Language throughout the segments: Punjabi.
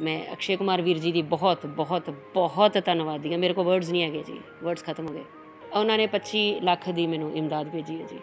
ਮੈਂ ਅਕਸ਼ੇ ਕੁਮਾਰ ਵੀਰ ਜੀ ਦੀ ਬਹੁਤ ਬਹੁਤ ਬਹੁਤ ਧੰਨਵਾਦੀ ਹਾਂ। ਮੇਰੇ ਕੋਲ ਵਰਡਸ ਨਹੀਂ ਹੈਗੇ ਜੀ। ਵਰਡਸ ਖਤਮ ਹੋ ਗਏ। ਉਹਨਾਂ ਨੇ 25 ਲੱਖ ਦੀ ਮੈਨੂੰ ਇਮਦਾਦ ਭੇਜੀ ਹੈ ਜੀ।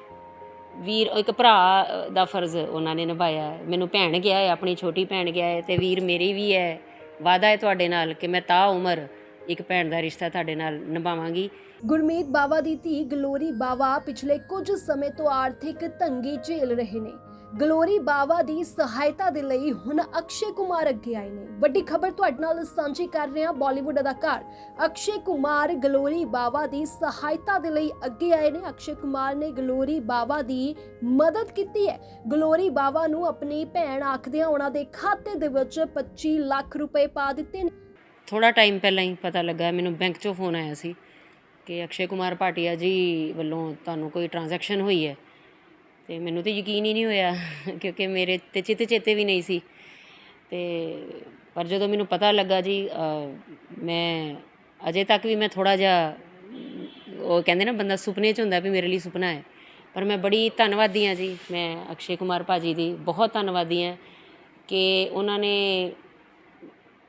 ਵੀਰ ਇੱਕ ਭਰਾ ਦਾ ਫਰਜ਼ ਉਹਨਾਂ ਨੇ ਨਿਭਾਇਆ ਮੈਨੂੰ ਭੈਣ ਗਿਆ ਹੈ, ਆਪਣੀ ਛੋਟੀ ਭੈਣ ਗਿਆ ਹੈ ਤੇ ਵੀਰ ਮੇਰੀ ਵੀ ਹੈ। ਵਾਦਾ ਹੈ ਤੁਹਾਡੇ ਨਾਲ ਕਿ ਮੈਂ ਤਾਂ ਉਮਰ ਇੱਕ ਭੈਣ ਦਾ ਰਿਸ਼ਤਾ ਤੁਹਾਡੇ ਨਾਲ ਨਿਭਾਵਾਂਗੀ। ਗੁਰਮੀਤ ਬਾਵਾ ਦੀ ਧੀ ਗਲੋਰੀ ਬਾਵਾ ਪਿਛਲੇ ਕੁਝ ਸਮੇਂ ਤੋਂ ਆਰਥਿਕ ਤੰਗੀ ਝੇਲ ਰਹੇ ਨੇ। ਗਲੋਰੀ ਬਾਵਾ ਦੀ ਸਹਾਇਤਾ ਦੇ ਲਈ ਹੁਣ ਅਕਸ਼ੇ ਕੁਮਾਰ ਅੱਗੇ ਆਏ ਨੇ। ਵੱਡੀ ਖਬਰ ਤੁਹਾਡੇ ਨਾਲ ਸਾਂਝੀ ਕਰ ਰਹੇ ਹਾਂ ਬਾਲੀਵੁੱਡ ਅਦਾਕਾਰ ਅਕਸ਼ੇ ਕੁਮਾਰ ਗਲੋਰੀ ਬਾਵਾ ਦੀ ਸਹਾਇਤਾ ਦੇ ਲਈ ਅੱਗੇ ਆਏ ਨੇ। ਅਕਸ਼ੇ ਕੁਮਾਰ ਨੇ ਗਲੋਰੀ ਬਾਵਾ ਦੀ ਮਦਦ ਕੀਤੀ ਹੈ। ਗਲੋਰੀ ਬਾਵਾ ਨੂੰ ਆਪਣੀ ਭੈਣ ਆਖਦਿਆਂ ਉਹਨਾਂ ਦੇ ਖਾਤੇ ਦੇ ਵਿੱਚ 25 ਲੱਖ ਰੁਪਏ ਪਾ ਦਿੱਤੇ ਨੇ। ਥੋੜਾ ਟਾਈਮ ਪਹਿਲਾਂ ਹੀ ਪਤਾ ਲੱਗਾ, ਮੈਨੂੰ ਬੈਂਕ 'ਚੋਂ ਫੋਨ ਆਇਆ ਸੀ ਕਿ ਅਕਸ਼ੇ ਕੁਮਾਰ ਭਾਟੀਆ ਜੀ ਵੱਲੋਂ ਤੁਹਾਨੂੰ ਕੋਈ ਟ੍ਰਾਂਜੈਕਸ਼ਨ ਹੋਈ ਹੈ। ਤੇ ਮੈਨੂੰ ਤੇ ਯਕੀਨ ਹੀ ਨਹੀਂ ਹੋਇਆ, ਕਿਉਂਕਿ ਮੇਰੇ ਤੇ ਚਿੱਤ ਚੇਤੇ ਵੀ ਨਹੀਂ ਸੀ। ਤੇ ਪਰ ਜਦੋਂ ਮੈਨੂੰ ਪਤਾ ਲੱਗਾ ਜੀ ਮੈਂ ਅਜੇ ਤੱਕ ਵੀ ਮੈਂ ਥੋੜਾ ਜਿਹਾ, ਉਹ ਕਹਿੰਦੇ ਨਾ ਬੰਦਾ ਸੁਪਨੇ 'ਚ ਹੁੰਦਾ ਵੀ ਮੇਰੇ ਲਈ ਸੁਪਨਾ ਹੈ। ਪਰ ਮੈਂ ਬੜੀ ਧੰਨਵਾਦੀ ਹਾਂ ਜੀ। ਮੈਂ ਅਕਸ਼ੇ ਕੁਮਾਰ ਭਾਜੀ ਦੀ ਬਹੁਤ ਧੰਨਵਾਦੀ ਹਾਂ ਕਿ ਉਹਨਾਂ ਨੇ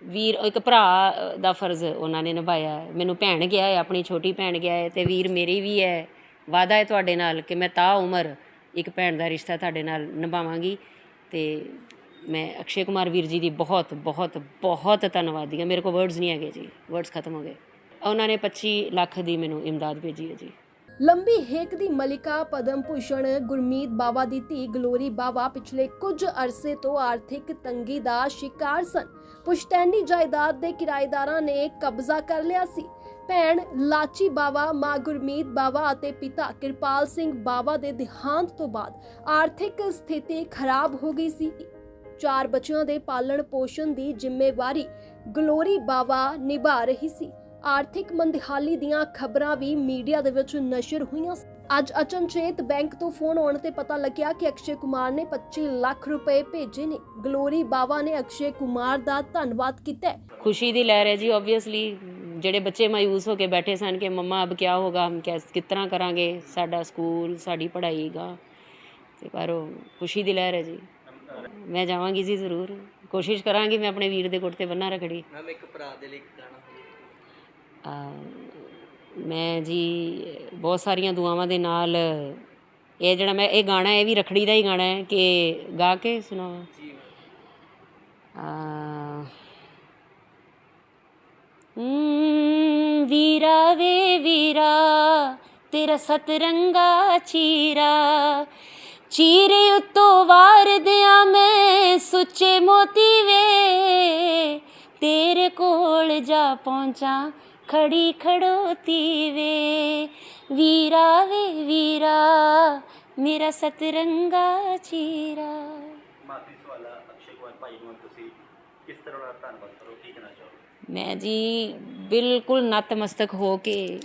ਵੀਰ, ਇੱਕ ਭਰਾ ਦਾ ਫਰਜ਼ ਉਹਨਾਂ ਨੇ ਨਿਭਾਇਆ ਮੈਨੂੰ ਭੈਣ ਗਿਆ ਹੈ, ਆਪਣੀ ਛੋਟੀ ਭੈਣ ਗਿਆ ਹੈ ਤੇ ਵੀਰ ਮੇਰੀ ਵੀ ਹੈ। ਵਾਦਾ ਹੈ ਤੁਹਾਡੇ ਨਾਲ ਕਿ ਮੈਂ ਤਾ ਉਮਰ ਇੱਕ ਭੈਣ ਦਾ ਰਿਸ਼ਤਾ ਤੁਹਾਡੇ ਨਾਲ ਨਿਭਾਵਾਂਗੀ ਤੇ ਮੈਂ ਅਕਸ਼ੇ ਕੁਮਾਰ ਵੀਰ ਜੀ ਦੀ ਬਹੁਤ ਬਹੁਤ ਬਹੁਤ ਧੰਨਵਾਦੀ ਹਾਂ। ਮੇਰੇ ਕੋਲ ਵਰਡਸ ਨਹੀਂ ਹੈਗੇ ਜੀ। ਵਰਡਸ ਖਤਮ ਹੋ ਗਏ। ਉਹਨਾਂ ਨੇ 25 ਲੱਖ ਦੀ ਮੈਨੂੰ ਇਮਦਾਦ ਭੇਜੀ ਹੈ ਜੀ। ਲੰਬੀ ਹੇਕ ਦੀ ਮਲਿਕਾ ਪਦਮ ਭੂਸ਼ਣ ਗੁਰਮੀਤ ਬਾਵਾ ਦੀ ਧੀ ਗਲੋਰੀ ਬਾਵਾ ਪਿਛਲੇ ਕੁਝ ਅਰਸੇ ਤੋਂ ਆਰਥਿਕ ਤੰਗੀ ਦਾ ਸ਼ਿਕਾਰ ਸਨ। ਪੁਸ਼ਤੈਨੀ ਜਾਇਦਾਦ ਦੇ ਕਿਰਾਏਦਾਰਾਂ ਨੇ ਕਬਜ਼ਾ ਕਰ ਲਿਆ ਸੀ। ਭੈਣ ਲਾਚੀ ਬਾਵਾ, ਮਾਂ ਗੁਰਮੀਤ ਬਾਵਾ ਅਤੇ ਪਿਤਾ ਕਿਰਪਾਲ ਸਿੰਘ ਬਾਵਾ ਦੇ ਦੇਹਾਂਤ ਤੋਂ ਬਾਅਦ ਆਰਥਿਕ ਸਥਿਤੀ ਖਰਾਬ ਹੋ ਗਈ ਸੀ। ਚਾਰ ਬੱਚਿਆਂ ਦੇ ਪਾਲਣ ਪੋਸ਼ਣ ਦੀ ਜ਼ਿੰਮੇਵਾਰੀ ਗਲੋਰੀ ਬਾਵਾ ਨਿਭਾ ਰਹੀ ਸੀ। ਆਰਥਿਕ ਮੰਦਹਾਲੀ ਦੀਆਂ ਖਬਰਾਂ ਵੀ ਮੀਡੀਆ ਦੇ ਵਿੱਚ ਨਸ਼ਰ ਹੋਈਆਂ ਅੱਜ ਅਚਨਚੇਤ ਬੈਂਕ ਤੋਂ ਫੋਨ ਆਉਣ ਤੇ ਪਤਾ ਲੱਗਿਆ ਕਿ ਅਕਸ਼ੇ ਕੁਮਾਰ ਨੇ 25 ਲੱਖ ਰੁਪਏ ਭੇਜੇ ਨੇ। ਗਲੋਰੀ ਬਾਵਾ ਨੇ ਅਕਸ਼ੇ ਕੁਮਾਰ ਦਾ ਧੰਨਵਾਦ ਕੀਤਾ ਖੁਸ਼ੀ ਦੀ ਲਹਿਰ ਹੈ ਜੀ ਆਬਵੀਅਸਲੀ ਜਿਹੜੇ ਬੱਚੇ ਮਾਯੂਸ ਹੋ ਕੇ ਬੈਠੇ ਸਨ ਕਿ ਮੰਮਾ ਅਬ ਕੀ ਹੋਗਾ ਹਮ ਕਿਸ ਤਰ੍ਹਾਂ ਕਰਾਂਗੇ? ਸਾਡਾ ਸਕੂਲ ਸਾਡੀ ਪੜ੍ਹਾਈ ਗਾ। ਤੇ ਪਰ ਉਹ ਖੁਸ਼ੀ ਦੀ ਲਹਿਰ ਹੈ ਜੀ। ਮੈਂ ਜਾਵਾਂਗੀ ਜੀ ਜ਼ਰੂਰ। ਕੋਸ਼ਿਸ਼ ਕਰਾਂਗੀ ਮੈਂ ਆਪਣੇ ਵੀਰ ਦੇ ਗੁੱਟ ਤੇ ਬੰਨਾ ਰਖੜੀ। ਮੈਮ ਇੱਕ ਭਰਾ ਦੇ ਲਈ ਇੱਕ ਗਾਣਾ ਮੈਂ ਜੀ ਬਹੁਤ ਸਾਰੀਆਂ ਦੁਆਵਾਂ ਦੇ ਨਾਲ ਇਹ ਜਿਹੜਾ ਮੈਂ ਇਹ ਗਾਣਾ ਇਹ ਵੀ ਰਖੜੀ ਦਾ ਹੀ ਗਾਣਾ ਹੈ ਕਿ ਗਾ ਕੇ ਸੁਣਾਵਾਂ? ਜੀ ਆ ਹਮ, ਵੀਰਾ ਵੇ ਵੀਰਾ, ਤੇਰਾ ਸਤਰੰਗਾ ਚੀਰਾ। ਚੀਰੇ ਉੱਤੋਂ ਵਾਰ ਦਿਆਂ ਮੈਂ ਸੁੱਚੇ ਮੋਤੀ ਵੇ। ਤੇਰੇ ਕੋਲ ਜਾ ਪਹੁੰਚਾਂ ਖੜੀ ਖੜੋਤੀ ਵੇ। ਵੀਰਾ ਵੇ ਵੀਰਾ, ਮੇਰਾ ਸਤਰੰਗਾ ਚੀਰਾ। ਮਾਤੀ ਸਵਾਲਾ ਅਕਸ਼ੇ ਕੁਮਾਰ, ਭਾਈ ਨੂੰ ਤੁਸੀਂ ਕਿਸ ਤਰ੍ਹਾਂ ਦਾ ਧੰਨਵਾਦ ਕਰੋ? ਕੀ ਕਹਿਣਾ ਚਾਹੋਗੇ? ਮੈਂ ਜੀ ਬਿਲਕੁਲ ਨਤਮਸਤਕ ਹੋ ਕੇ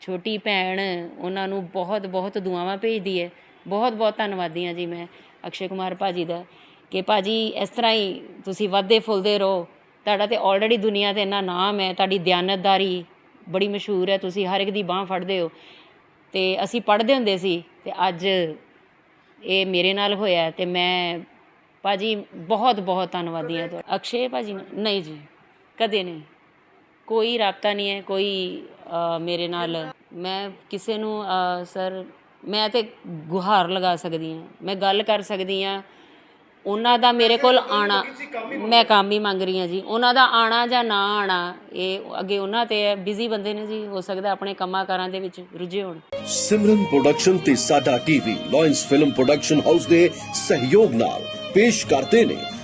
ਛੋਟੀ ਭੈਣ ਉਹਨਾਂ ਨੂੰ ਬਹੁਤ ਬਹੁਤ ਦੁਆਵਾਂ ਭੇਜਦੀ ਹੈ। ਬਹੁਤ ਬਹੁਤ ਧੰਨਵਾਦੀ ਹਾਂ ਜੀ ਮੈਂ ਅਕਸ਼ੇ ਕੁਮਾਰ ਭਾਜੀ ਦਾ ਕਿ ਭਾਜੀ ਇਸ ਤਰ੍ਹਾਂ ਹੀ ਤੁਸੀਂ ਵੱਧਦੇ ਫੁੱਲਦੇ ਰਹੋ। ਤੁਹਾਡਾ ਤੇ ਆਲਰੇਡੀ ਦੁਨੀਆ ਤੇ ਇੰਨਾ ਨਾਮ ਹੈ, ਤੁਹਾਡੀ ਦਿਆਨਤਦਾਰੀ ਬੜੀ ਮਸ਼ਹੂਰ ਹੈ, ਤੁਸੀਂ ਹਰ ਇੱਕ ਦੀ ਬਾਹ ਫੜਦੇ ਹੋ। ਤੇ ਅਸੀਂ ਪੜ੍ਹਦੇ ਹੁੰਦੇ ਸੀ ਤੇ ਅੱਜ ਇਹ ਮੇਰੇ ਨਾਲ ਹੋਇਆ ਤੇ ਮੈਂ ਭਾਜੀ, ਬਹੁਤ ਬਹੁਤ ਧੰਨਵਾਦੀ ਹਾਂ ਤੁਹਾਡਾ। ਅਕਸ਼ੇ, ਭਾਜੀ ਨਾਲ- ਨਹੀਂ ਜੀ, ਕਦੇ ਨਹੀਂ। ਕੋਈ ਰਾਬਤਾ ਨਹੀਂ ਹੈ, ਕੋਈ ਮੇਰੇ ਨਾਲ। ਮੈਂ ਕਿਸੇ ਨੂੰ ਸਰ, ਮੈਂ ਤੇ ਗੁਹਾਰ ਲਗਾ ਸਕਦੀ ਹਾਂ। ਮੈਂ ਗੱਲ ਕਰ ਸਕਦੀ ਹਾਂ। ਉਹਨਾਂ ਦਾ ਮੇਰੇ ਕੋਲ ਆਣਾ ਮੈਂ ਕੰਮ ਹੀ ਮੰਗ ਰਹੀ ਹਾਂ ਜੀ। ਉਹਨਾਂ ਦਾ ਆਣਾ ਜਾਂ ਨਾ ਆਣਾ ਇਹ ਅੱਗੇ ਉਹਨਾਂ ਤੇ ਹੈ। ਬਿਜ਼ੀ ਬੰਦੇ ਨੇ ਜੀ ਹੋ ਸਕਦਾ ਆਪਣੇ ਕੰਮਾਂ ਕਾਰਾਂ ਦੇ ਵਿੱਚ ਰੁੱਝੇ ਹੋਣ। ਸਿਮਰਨ ਪ੍ਰੋਡਕਸ਼ਨ ਤੇ ਸਾਡਾ TV lions film production house ਦੇ ਸਹਿਯੋਗ ਨਾਲ ਪੇਸ਼ ਕਰਦੇ ਨੇ